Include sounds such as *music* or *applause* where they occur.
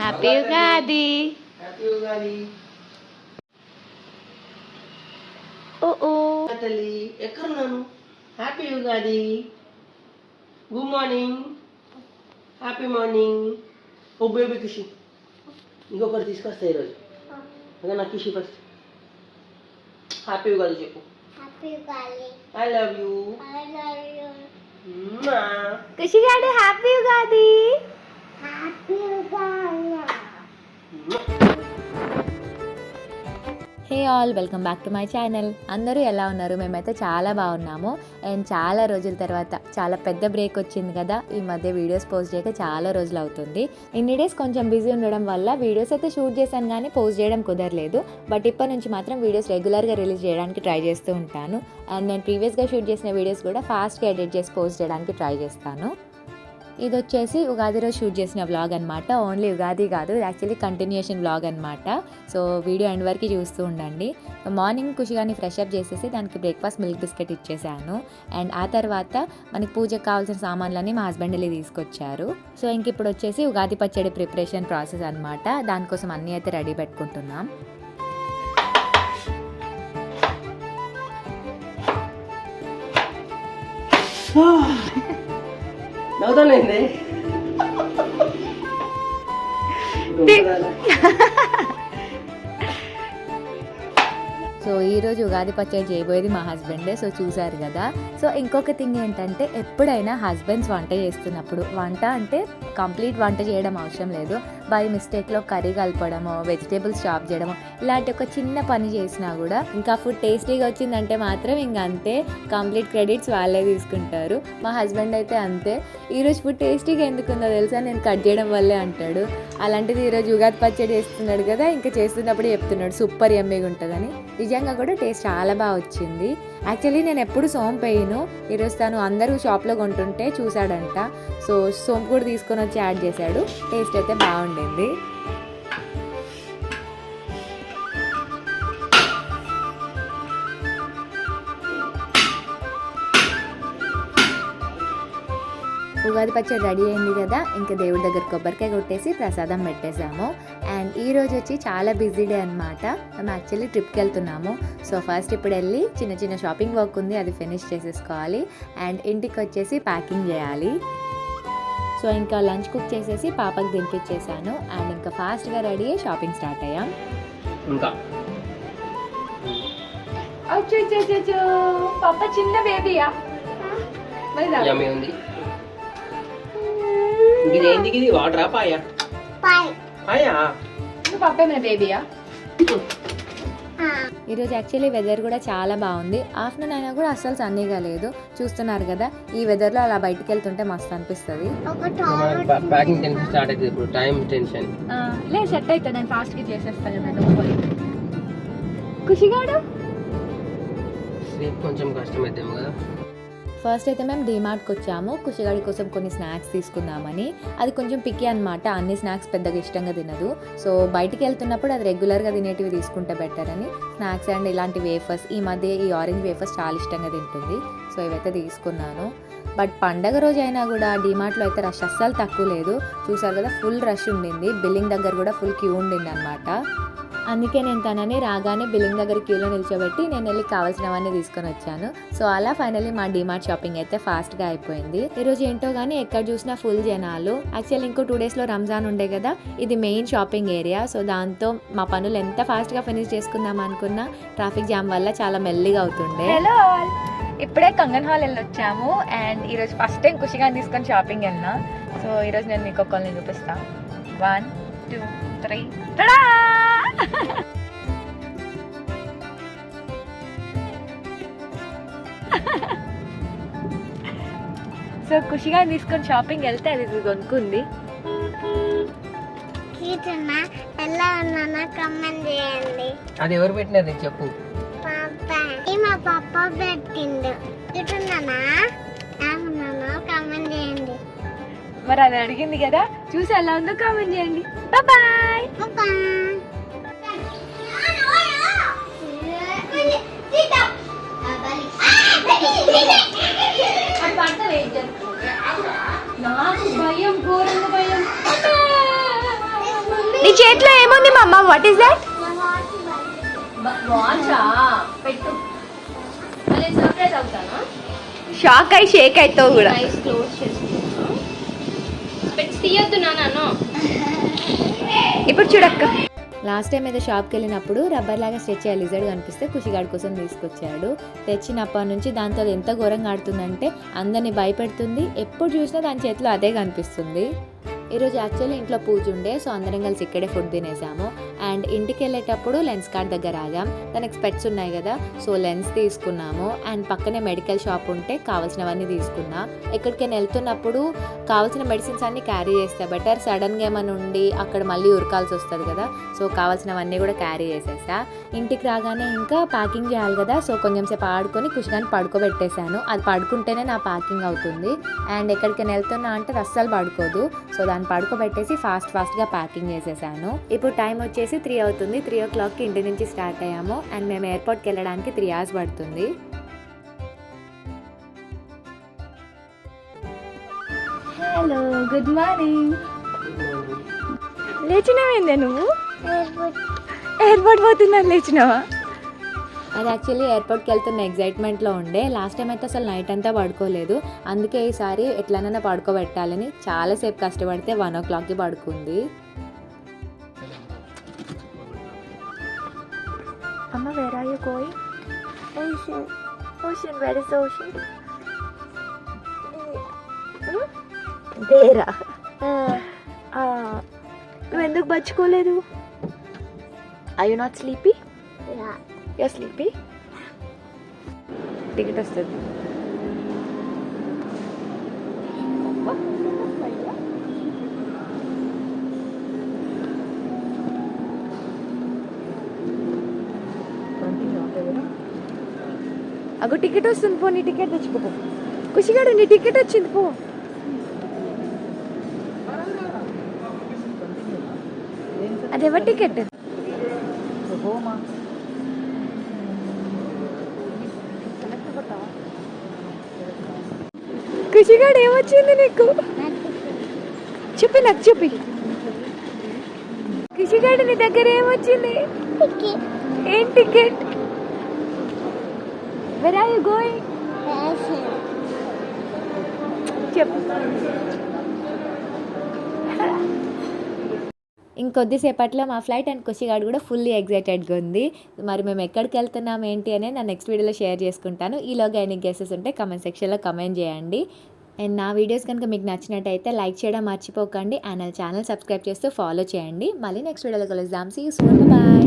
Happy Ugadi happy Ugadi తల్లి ఎక్కడున్నాను? Happy Ugadi good morning happy morning oh baby Khushi. ఇంకొకటి తీసుకొస్తా ఈరోజు. అదే నాకు కిషి ఫస్ట్ హ్యాపీ ఉగాది చెప్పు. I love you ఖుషిగాడు happy Ugadi hey all welcome back to my channel. అందరూ ఎలా ఉన్నారు? మేమైతే చాలా బాగున్నాము. అండ్ చాలా రోజుల తర్వాత చాలా పెద్ద బ్రేక్ వచ్చింది కదా? ఈ మధ్య వీడియోస్ పోస్ట్ చేయక చాలా రోజులు అవుతుంది. ఇన్ని డేస్ కొంచెం బిజీ ఉండడం వల్ల వీడియోస్ అయితే షూట్ చేశాను కానీ పోస్ట్ చేయడం కుదరలేదు. బట్ ఇప్పటి నుంచి మాత్రం వీడియోస్ రెగ్యులర్గా రిలీజ్ చేయడానికి ట్రై చేస్తూ ఉంటాను. అండ్ నేను ప్రీవియస్గా షూట్ చేసిన వీడియోస్ కూడా ఫాస్ట్గా ఎడిట్ చేసి పోస్ట్ చేయడానికి ట్రై చేస్తాను. ఇది వచ్చేసి ఉగాది రోజు షూట్ చేసిన వ్లాగ్ అనమాట ఓన్లీ ఉగాది కాదు యాక్చువల్లీ కంటిన్యూషన్ వ్లాగ్ అనమాట సో వీడియో ఎండ్ వరకు చూస్తూ ఉండండి. మార్నింగ్ కుషిగాని ఫ్రెష్ అప్ చేసేసి దానికి బ్రేక్ఫాస్ట్ మిల్క్ బిస్కెట్ ఇచ్చేసాను. అండ్ ఆ తర్వాత మనకి పూజకు కావాల్సిన సామాన్లన్నీ మా హస్బెండ్ వెళ్ళి తీసుకొచ్చారు. సో ఇంక ఇప్పుడు వచ్చేసి ఉగాది పచ్చడి ప్రిపరేషన్ ప్రాసెస్ అనమాట దానికోసం అన్నీ అయితే రెడీ పెట్టుకుంటున్నాం. Ah. 너덜했네. 네. *laughs* సో ఈరోజు ఉగాది పచ్చడి చేయబోయేది మా హస్బెండే. సో చూసారు కదా. సో ఇంకొక థింగ్ ఏంటంటే ఎప్పుడైనా హస్బెండ్స్ వంట చేస్తున్నప్పుడు వంట అంటే కంప్లీట్ వంట చేయడం అవసరం లేదు. బై మిస్టేక్లో కర్రీ కలపడము వెజిటేబుల్స్ చాప్ చేయడము ఇలాంటి ఒక చిన్న పని చేసినా కూడా ఇంకా ఫుడ్ టేస్టీగా వచ్చిందంటే మాత్రం ఇంకా అంతే. కంప్లీట్ క్రెడిట్స్ వాళ్ళే తీసుకుంటారు. మా హస్బెండ్ అయితే అంతే. ఈరోజు ఫుడ్ టేస్టీగా ఎందుకుందో తెలుసా? నేను కట్ చేయడం వల్లే అంటాడు. అలాంటిది ఈరోజు ఉగాది పచ్చడి చేస్తున్నాడు కదా ఇంకా చేస్తున్నప్పుడు చెప్తున్నాడు. సూపర్ ఎమ్మీగా ఉంటుందని. నిజంగా కూడా టేస్ట్ చాలా బాగా వచ్చింది. యాక్చువల్లీ నేను ఎప్పుడు సోంపు వేయను. ఈరోజు తను అందరూ షాప్లో కొంటుంటే చూశాడంట. సో సోంపు కూడా తీసుకొని వచ్చి యాడ్ చేశాడు. టేస్ట్ అయితే బాగుండింది. ఉగాది పచ్చడి రెడీ అయింది కదా ఇంకా దేవుడి దగ్గర కొబ్బరికాయ కొట్టేసి ప్రసాదం పెట్టేశాము. అండ్ ఈ రోజు వచ్చి చాలా బిజీ డే అనమాట మేము యాక్చువల్లీ ట్రిప్కి వెళ్తున్నాము. సో ఫస్ట్ ఇప్పుడు వెళ్ళి చిన్న చిన్న షాపింగ్ వర్క్ ఉంది అది ఫినిష్ చేసేసుకోవాలి. అండ్ ఇంటికి వచ్చేసి ప్యాకింగ్ చేయాలి. సో ఇంకా లంచ్ కుక్ చేసేసి పాపకి దింపించేసాను అండ్ ఇంకా ఫాస్ట్గా రెడీ అయ్యి షాపింగ్ స్టార్ట్ అయ్యాం. ఇంకా. పాప చిన్న బేబీయా యమ్మీ ఉంది. ఇది ఏంటికి ఇది వాటరా? పాయా? పాయా. బేబీయా? ఈరోజు యాక్చువల్లీ వెదర్ కూడా చాలా బాగుంది. ఆఫ్టర్నూన్ అయినా కూడా అస్సలు సన్నీగా లేదు. చూస్తున్నారు కదా ఈ వెదర్లో అలా బయటికి వెళ్తుంటే మస్తు అనిపిస్తుంది. లేదు సెట్ అవుతుంది నేను ఫాస్ట్గా చేసేస్తాను కదా ఖుషిగాడు? రేపు కొంచెం కష్టమైతేమో కదా. ఫస్ట్ అయితే మేము డీమార్ట్కి వచ్చాము. కుషిగాడి కోసం కొన్ని స్నాక్స్ తీసుకుందామని. అది కొంచెం పిక్కి అనమాట అన్ని స్నాక్స్ పెద్దగా ఇష్టంగా తినదు. సో బయటికి వెళ్తున్నప్పుడు అది రెగ్యులర్గా తినేటివి తీసుకుంటే బెటర్ అని. స్నాక్స్ అండ్ ఇలాంటి వేఫర్స్ ఈ మధ్య ఈ ఆరెంజ్ వేఫర్స్ చాలా ఇష్టంగా తింటుంది. సో ఇవైతే తీసుకున్నాను. బట్ పండగ రోజు అయినా కూడా డీమార్ట్లో అయితే రష్ అస్సలు తక్కువ లేదు. చూసారు కదా ఫుల్ రష్ ఉండింది. బిల్లింగ్ దగ్గర కూడా ఫుల్ క్యూ ఉండింది అనమాట అందుకే నేను తనని రాగానే బిల్లింగ్ దగ్గర క్యూలో నిల్చోబెట్టి నేను వెళ్ళి కావాల్సినవన్నీ తీసుకొని వచ్చాను. సో అలా ఫైనల్లీ మా డిమార్ట్ షాపింగ్ అయితే ఫాస్ట్గా అయిపోయింది. ఈరోజు ఏంటో కానీ ఎక్కడ చూసినా ఫుల్ జనాలు. యాక్చువల్ ఇంకో టూ డేస్లో రంజాన్ ఉండే కదా ఇది మెయిన్ షాపింగ్ ఏరియా. సో దాంతో మా పనులు ఎంత ఫాస్ట్గా ఫినిష్ చేసుకుందాం అనుకున్నా ట్రాఫిక్ జామ్ వల్ల చాలా మెల్లిగా అవుతుండే. హలో ఇప్పుడే కంగన్ హాల్ వెళ్ళి వచ్చాము అండ్ ఈరోజు ఫస్ట్ టైం ఖుషిగా తీసుకొని షాపింగ్ వెళ్ళినా. సో ఈరోజు నేను మీకు ఒక్కరిని చూపిస్తాను వన్ టూ త్రీ సో ఖుషిగా తీసుకొని షాపింగ్ వెళ్తే అది ఇది కొనుక్కుంది. ఎలా ఉన్నానో కమెంట్ చేయండి. అది ఎవరు పెట్టినారు నీకు చెప్పు. మా పాప పెట్టిండు. ఇటున్నానా ఏమన్నానో కమెంట్ చేయండి. మరి అది అడిగింది కదా. చూసి ఎలా ఉందో కామెంట్ చేయండి. బాయ్ బాయ్ నాకు భయం ఘోరంగా భయం. నీ చేతిలో ఏముంది మా అమ్మ వాట్ ఈస్ దట్ పెట్టు. మళ్ళీ సర్ప్రైజ్ అవుతానా? షాక్ అయి షేక్ అవుతావు కూడా. ఐస్ క్లోజ్ తీయొద్దు నాన్న ఇప్పుడు చూడక్క. లాస్ట్ టైం ఏదో షాప్కి వెళ్ళినప్పుడు రబ్బర్ లాగా స్ట్రెచ్ అయ్యే లిజర్డ్ కనిపిస్తే కుషిగాడి కోసం తీసుకొచ్చాడు. తెచ్చినప్పటి నుంచి దాంతో అది ఎంత ఘోరంగా ఆడుతుందంటే అందరిని భయపెడుతుంది. ఎప్పుడు చూసినా దాని చేతిలో అదే కనిపిస్తుంది. ఈరోజు యాక్చువల్లీ ఇంట్లో పూజ ఉండే సో అందరం కలిసి ఇక్కడే ఫుడ్ తినేసాము. అండ్ ఇంటికి వెళ్ళేటప్పుడు లెన్స్ కార్డ్ దగ్గర ఆగాం. దానికి స్పెట్స్ ఉన్నాయి కదా సో లెన్స్ తీసుకున్నాము. అండ్ పక్కనే మెడికల్ షాప్ ఉంటే కావాల్సినవన్నీ తీసుకున్నా. ఎక్కడికైనా వెళ్తున్నప్పుడు కావాల్సిన మెడిసిన్స్ అన్నీ క్యారీ చేస్తే బెటర్. సడన్గా ఏమైనా ఉండి అక్కడ మళ్ళీ ఉరకాల్సి వస్తుంది కదా సో కావాల్సినవన్నీ కూడా క్యారీ చేసేసా. ఇంటికి రాగానే ఇంకా ప్యాకింగ్ చేయాలి కదా సో కొంచెం సేపు ఆడుకొని కుషిగాని పడుకోబెట్టేశాను. అది పడుకుంటేనే నా ప్యాకింగ్ అవుతుంది. అండ్ ఎక్కడికైనా వెళ్తున్నా అంటే రస్సలు అస్సలు పడుకోదు. సో దాని దాన్ని పడుకోబెట్టేసి ఫాస్ట్ ఫాస్ట్గా ప్యాకింగ్ చేసేసాను. ఇప్పుడు టైం వచ్చేసి త్రీ అవుతుంది. త్రీ ఓ క్లాక్కి ఇంటి నుంచి స్టార్ట్ అయ్యాము. అండ్ మేము ఎయిర్పోర్ట్కి వెళ్ళడానికి త్రీ అవర్స్ పడుతుంది. Hello good morning. లేచినావేందే నువ్వు? ఎయిర్పోర్ట్. పోతుందని లేచినావా? అది యాక్చువల్లీ ఎయిర్పోర్ట్కి వెళ్తున్న ఎగ్జైట్మెంట్లో ఉండే. లాస్ట్ టైం అయితే అసలు నైట్ అంతా పడుకోలేదు. అందుకే ఈసారి ఎట్లనైనా పడుకోబెట్టాలని చాలాసేపు కష్టపడితే వన్ ఓ క్లాక్కి పడుకుంది. అమ్మ where are you going ocean ocean where is ocean దేరా? నువ్వు ఎందుకు పచ్చుకోలేదు I you not sleepy you sleepy ticket వస్తుంది అగో టికెట్ వస్తుంది పో నీ టికెట్ తెచ్చుకోపో ఖుషిగాడు నీ టికెట్ వచ్చింది పో. అది ఎవరి టికెట్? ఖుషిగాడు ఏమొచ్చింది నీకు? చెప్పి నాకు చెప్పి. ఖుషిగాడు నీ దగ్గర ఏమొచ్చింది? ఏం ticket? Where are you going చెప్పు. ఇంకొద్దిసేపట్లో మా ఫ్లైట్ అండ్ కుషిగాడు కూడా ఫుల్లీ ఎగ్జైటెడ్గా ఉంది. మరి మేము ఎక్కడికి వెళ్తున్నాం ఏంటి అనేది నా నెక్స్ట్ వీడియోలో షేర్ చేసుకుంటాను. ఈలోగా ఎన్ని గెసెస్ ఉంటే కమెంట్ సెక్షన్లో కమెంట్ చేయండి. అండ్ నా వీడియోస్ కనుక మీకు నచ్చినట్టయితే లైక్ చేయడం మర్చిపోకండి అండ్ నా ఛానల్ సబ్స్క్రైబ్ చేస్తూ ఫాలో చేయండి. మళ్ళీ నెక్స్ట్ వీడియోలో కలుద్దాం. See soon bye